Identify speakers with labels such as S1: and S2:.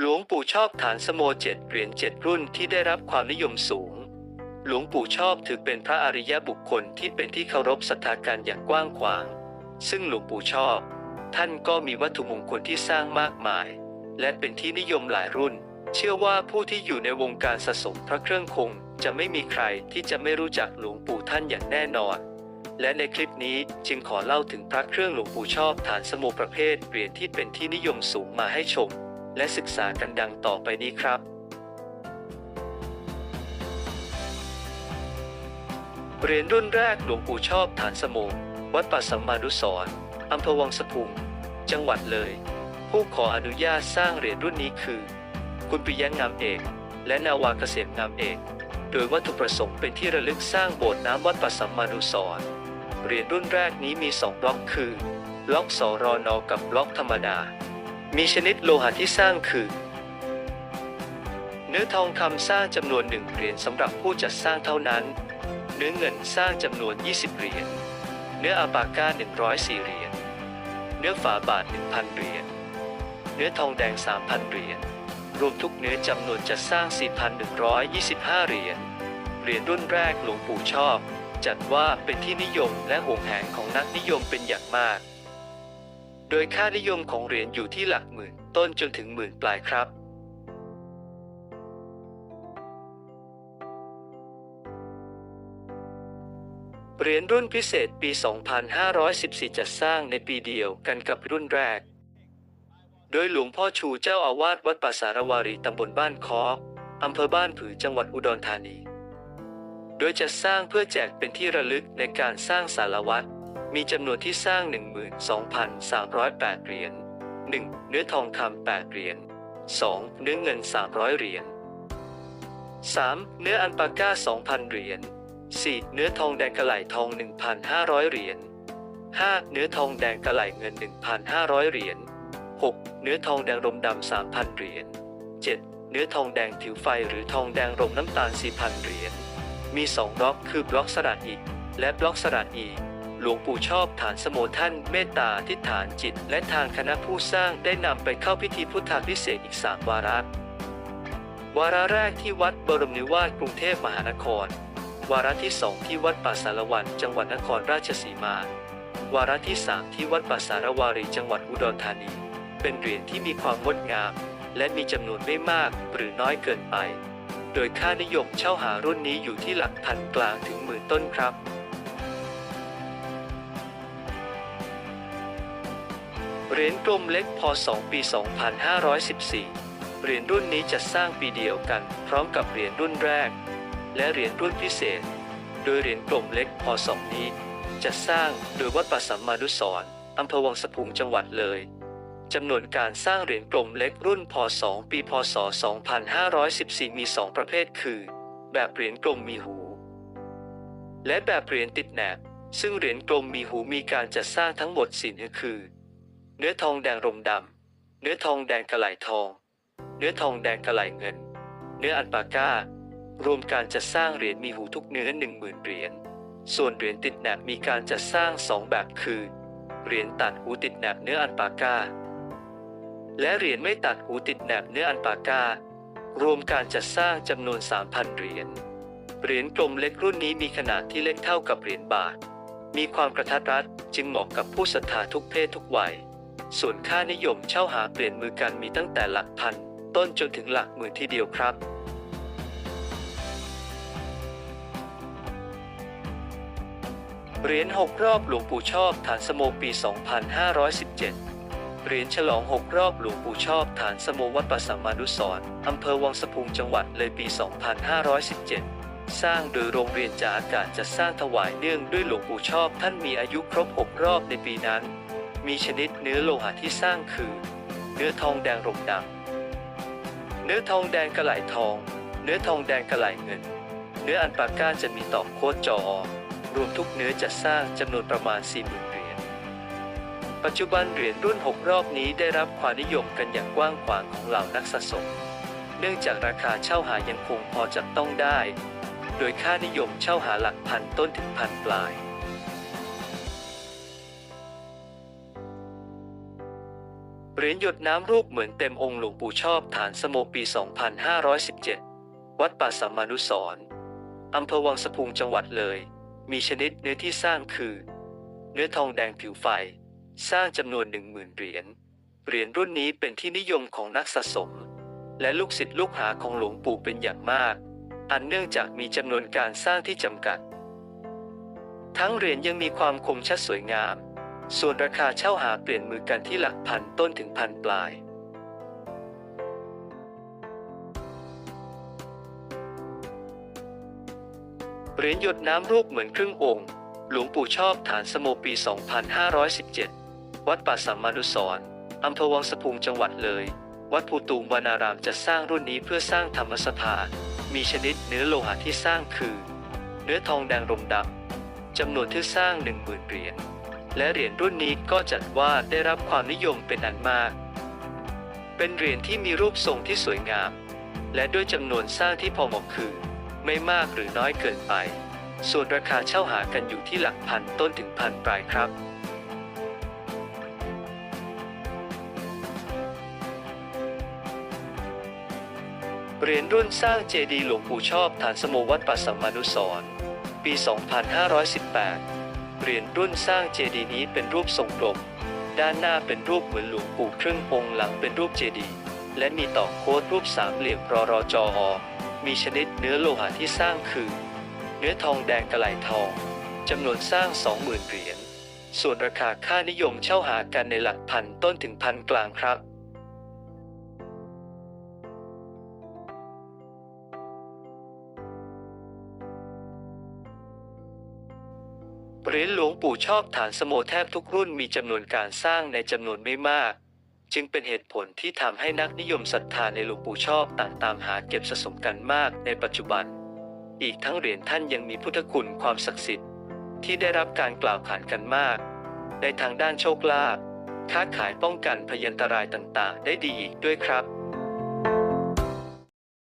S1: หลวงปู่ชอบฐานสโมเจ็ดเหรียญเจ็ดรุ่นที่ได้รับความนิยมสูง หลวงปู่ชอบถือเป็นพระอริยบุคคลที่เป็นที่เคารพศรัทธากันอย่างกว้างขวาง ซึ่งหลวงปู่ชอบ ท่านก็มีวัตถุมงคลที่สร้างมากมาย และเป็นที่นิยมหลายรุ่น เชื่อว่าผู้ที่อยู่ในวงการสะสมพระเครื่องคง จะไม่มีใครที่จะไม่รู้จักหลวงปู่ท่านอย่างแน่นอนและในคลิปนี้จึงขอเล่าถึงพระเครื่องหลวงปู่ชอบฐานสโมประเภทเหรียญที่เป็นที่นิยมสูงมาให้ชม และศึกษากันดังต่อไปนี้ครับ เหรียญรุ่นแรกหลวงปู่ชอบฐานสโมวัดป่าสัมมานุสรณ์อำเภอวังสะพุง จังหวัดเลย ผู้ขออนุญาตสร้างเหรียญรุ่นนี้คือ คุณปิยะงามเอก และนาวาเกษมงามเอก โดยวัตถุประสงค์เป็นที่ระลึกสร้างโบสถ์น้ำวัดปัสสัมมานุสรเหรียญรุ่นแรกนี้มีสองบล็อกคือ บล็อกสรนกับ บล็อกธรรมดา มีชนิดโลหะที่สร้างคือ เนื้อทองคำสร้างจำนวนหนึ่งเหรียญสำหรับผู้จัดสร้างเท่านั้น เนื้อเงินสร้างจำนวน 20 เหรียญ เนื้ออาปาก้า 104 เหรียญ เนื้อฝาบาท 1,000 เหรียญ เนื้อทองแดง 3,000 เหรียญ รวมทุกเนื้อจำนวนจะสร้าง 4,125 เหรียญ เหรียญรุ่นแรกหลวงปู่ชอบ จัดว่าเป็นที่นิยมและห่วงแหนของนักนิยมเป็นอย่างมาก โดยค่านิยมของเหรียญอยู่ที่หลักหมื่นต้นจนถึงหมื่นปลายครับ เหรียญรุ่นพิเศษปี 2514 จัดสร้างในปีเดียวกันกับรุ่นแรก โดยหลวงพ่อชูเจ้าอาวาสวัดป่าสารวารีตำบลบ้านคออำเภอบ้านผือจังหวัดอุดรธานี โดยจะสร้างเพื่อแจกเป็นที่ระลึกในการสร้างสารวัตร มีจำนวนที่สร้าง 12,308 เหรียญ 1. เนื้อทองคำ8เหรียญ 2. เนื้อเงิน 300 เหรียญ 3. เนื้ออันปาก้า 2,000 เหรียญ 4. เนื้อทองแดงกระไหล่ทอง 1,500 เหรียญ 5. เนื้อทองแดงกระไหล่เงิน 1,500 เหรียญ 6. เนื้อทองแดงรมดำ 3,000 เหรียญ 7. เนื้อทองแดงผิวไฟหรือทองแดงรมน้ำตาล 4,000 เหรียญ มี 2 บล็อกคือบล็อกสระอีและบล็อกสระอี หลวงปู่ชอบฐานสโมท่านเมตตาทิฏฐานจิต และทางคณะผู้สร้างได้นำไปเข้าพิธีพุทธาพิเศษอีก3วาระ วาระแรกที่วัดบรมนิวาสกรุงเทพมหานคร วาระที่สองที่วัดป่าสารวันจังหวัดนครราชสีมา วาระที่สามที่วัดป่าสารวารีจังหวัดอุดรธานี เป็นเหรียญที่มีความงดงาม และมีจำนวนไม่มากหรือน้อยเกินไป โดยค่านิยมเช่าหารุ่นนี้อยู่ที่หลักพันกลางถึงหมื่นต้นครับ เหรียญกลมเล็กพศปี 2514 เหรียญรุ่นนี้จะสร้างปีเดียวกัน พร้อมกับเหรียญรุ่นแรก และเหรียญรุ่นพิเศษ โดยเหรียญกลมเล็กพศนี้ จะสร้างโดยวัดป่าสัมมานุสรอำเภอวังสะพุงจังหวัดเลยจำนวนการสร้างเหรียญกลมเล็กรุ่นพศปีพศ 2514 มี 2 ประเภทคือ แบบเหรียญกลมมีหู และแบบเหรียญติดแหนบ ซึ่งเหรียญกลมมีหูมีการจัดสร้างทั้งหมดสี่คือ เนื้อทองแดงรมดำ เนื้อทองแดงกระไหลทอง เนื้อทองแดงกระไหลเงิน เนื้ออันปาก้า รวมการจัดสร้างเหรียญมีหูทุกเนื้อหนึ่งหมื่นเหรียญ ส่วนเหรียญติดแหนบมีการจัดสร้างสองแบบคือ เหรียญตัดหูติดแหนบเนื้ออันปาก้า และเหรียญไม่ตัดหูติดแหนบเนื้ออันปาก้า รวมการจัดสร้างจำนวน 3,000 เหรียญ เหรียญกลมเล็กรุ่นนี้มีขนาดที่เล็กเท่ากับเหรียญบาท มีความกระทัดรัดจึงเหมาะกับผู้ศรัทธาทุกเพศทุกวัย ส่วนค่านิยมเช่าหาเปลี่ยนมือกันมีตั้งแต่หลักพัน ต้นจนถึงหลักหมื่นทีเดียวครับ เหรียญหกรอบหลวงปู่ชอบฐานสโมปี 2517 เหรียญฉลองหกรอบหลวงปู่ชอบฐานสโมวัดประสัมมานุสรณ์อำเภอวังสะพุงจังหวัดเลยปี 2517สร้างโดยโรงเรียนจากอากาศจะสร้างถวายเนื่องด้วยหลวงปู่ชอบท่านมีอายุครบ 6 รอบในปีนั้น มีชนิดเนื้อโลหะที่สร้างคือ เนื้อทองแดงรมดำเนื้อทองแดงกระไหลทอง เนื้อทองแดงกระไหลเงิน เนื้ออันปาก้าจะมีตอกโคดจอรวมทุกเนื้อจะสร้างจำนวนประมาณ 40,000เหรียญ ปัจจุบันเหรียญรุ่น 6 รอบนี้ได้รับความนิยมกันอย่างกว้างขวางของเหล่านักสะสม เนื่องจากราคาเช่าหายังคงพอจับต้องได้ โดยค่านิยมเช่าหาหลักพันต้นถึงพันปลาย เหรียญหยดน้ำรูปเหมือนเต็มองค์หลวงปู่ชอบฐานสโมปี 2517 วัดป่าสัมมานุสร์อำเภอวังสะพุงจังหวัดเลย มีชนิดเนื้อที่สร้างคือ เนื้อทองแดงผิวไฟ สร้างจำนวน10,000เหรียญ เหรียญรุ่นนี้เป็นที่นิยมของนักสะสม และลูกศิษย์ลูกหาของหลวงปู่เป็นอย่างมาก อันเนื่องจากมีจำนวนการสร้างที่จำกัด ทั้งเหรียญยังมีความคมชัดสวยงาม ส่วนราคาเช่าหาเปลี่ยนมือกันที่หลักพันต้นถึงพันปลาย เหรียญหยดน้ำรูปเหมือนครึ่งองค์ หลวงปู่ชอบฐานสโมปี 2517 วัดป่าสัมมานุสรอำเภอวังสะพุงจังหวัดเลย วัดภูตูมวนารามจะสร้างรุ่นนี้เพื่อสร้างธรรมสถาน มีชนิดเนื้อโลหะที่สร้างคือ เนื้อทองแดงรมดำจำนวนที่สร้าง 10,000 เหรียญ และเหรียญรุ่นนี้ก็จัดว่าได้รับความนิยมเป็นอันมาก เป็นเหรียญที่มีรูปทรงที่สวยงาม และด้วยจำนวนสร้างที่พอเหมาะคือ ไม่มากหรือน้อยเกินไป ส่วนราคาเช่าหากันอยู่ที่หลักพันต้นถึงพันปลายครับเหรียญรุ่นสร้างเจดีย์หลวงปู่ชอบฐานสโมวัดปัสสัมมานุสรปี 2518 เหรียญรุ่นสร้างเจดีย์นี้เป็นรูปทรงกลม ด้านหน้าเป็นรูปเหมือนหลวงปู่ครึ่งองค์หลังเป็นรูปเจดีย์และมีต่อโค้ดรูปสามเหลี่ยมรอรอจออมีชนิดเนื้อโลหะที่สร้างคือ เนื้อทองแดงกระไหลทองจำนวนสร้าง 20,000เหรียญ ส่วนราคาค่านิยมเช่าหากันในหลักพันต้นถึงพันกลางครับ เหรียญหลวงปู่ชอบฐานสโมแทบทุกรุ่นมีจำนวนการสร้างในจำนวนไม่มาก จึงเป็นเหตุผลที่ทำให้นักนิยมศรัทธาในหลวงปู่ชอบต่างตามหาเก็บสะสมกันมากในปัจจุบัน อีกทั้งเหรียญท่านยังมีพุทธคุณความศักดิ์สิทธิ์ ที่ได้รับการกล่าวขานกันมาก ในทางด้านโชคลาภค้าขายป้องกันพยันตรายต่างๆ ได้ดีอีกด้วยครับ